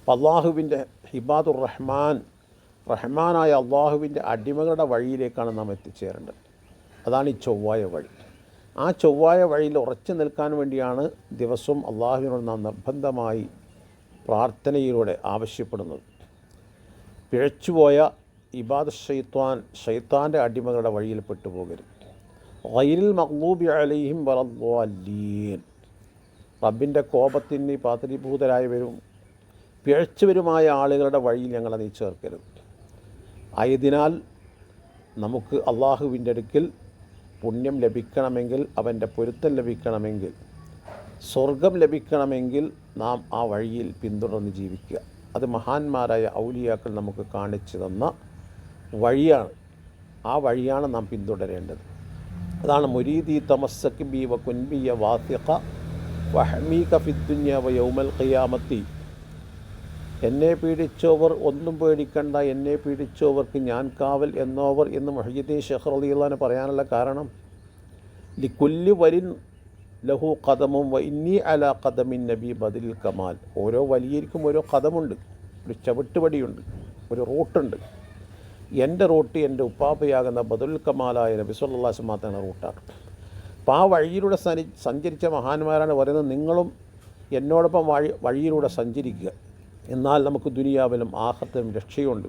അപ്പം അള്ളാഹുവിന്റെ ഹിബാദുർ റഹ്മാൻ റഹ്മാനായ അള്ളാഹുവിന്റെ അടിമകളുടെ വഴിയിലേക്കാണ് നാം എത്തിച്ചേരേണ്ടത്. അതാണ് ഈ ചൊവ്വായ വഴി. ആ ചൊവ്വായ വഴിയിൽ ഉറച്ചു നിൽക്കാൻ വേണ്ടിയാണ് ദിവസവും അള്ളാഹുവിനോട് നാം നിർബന്ധമായി പ്രാർത്ഥനയിലൂടെ ആവശ്യപ്പെടുന്നത്. പിഴച്ചുപോയ ഇബാദ് ഷെയ്ത്താൻ ഷെയ്ത്താന്റെ അടിമകളുടെ വഴിയിൽ പെട്ടുപോകരുത്. വൈരിൽ മഹ്ലൂബി അലൈഹിം വറദ്വാലീൻ റബ്ബിന്റെ കോപത്തിന് പാത്രീഭൂതരായവരും പിഴച്ചവരുമായ ആളുകളുടെ വഴിയിൽ ഞങ്ങളെ നീ ചേർക്കരുത്. ആയതിനാൽ നമുക്ക് അള്ളാഹുവിന്റെ അടുക്കിൽ പുണ്യം ലഭിക്കണമെങ്കിൽ അവന്റെ പൊരുത്തം ലഭിക്കണമെങ്കിൽ സ്വർഗം ലഭിക്കണമെങ്കിൽ നാം ആ വഴിയിൽ പിന്തുടർന്ന് ജീവിക്കുക. അത് മഹാന്മാരായ ഔലിയാക്കൾ നമുക്ക് കാണിച്ചു തന്ന വഴിയാണ്. ആ വഴിയാണ് നാം പിന്തുടരേണ്ടത്. അതാണ് മുരീദി തമസ്സക്ക് ബി വ കുൻബിയ വാസിഖ വഹമീ കഫിദ്ദുന്യ വ യൗമൽ ഖിയാമത്തി. എന്നെ പീഡിച്ചവർ ഒന്നും പേടിക്കണ്ട എന്നെ പീഡിച്ചവർക്ക് ഞാൻ കാവൽ എന്നോവർ എന്ന് മൊഹീദ്ദീൻ ഷെഹർ അലിയുള്ളഹാന് പറയാനുള്ള കാരണം ലിക്കുല്ലി വരിൻ ലഹു കഥമും വ ഇന്നി അല കഥമിൻ നബി ബദിൽ കമാൽ. ഓരോ വലിയർക്കും ഓരോ കഥമുണ്ട് ഒരു ചവിട്ടുപടിയുണ്ട് ഒരു റൂട്ടുണ്ട്. എന്റെ റൂട്ട് എന്റെ ഉപ്പാപ്പയാകുന്ന ബദുൽ കമാലായ നബി സല്ലാസ് മാത്രമാണ് റൂട്ടാണ്. അപ്പോൾ ആ വഴിയിലൂടെ സഞ്ചരിച്ച മഹാന്മാരാണ് പറയുന്നത് നിങ്ങളും എന്നോടൊപ്പം വഴി വഴിയിലൂടെ സഞ്ചരിക്കുക. എന്നാൽ നമുക്ക് ദുനിയാവിലും ആഹത്തിലും രക്ഷയുണ്ട്.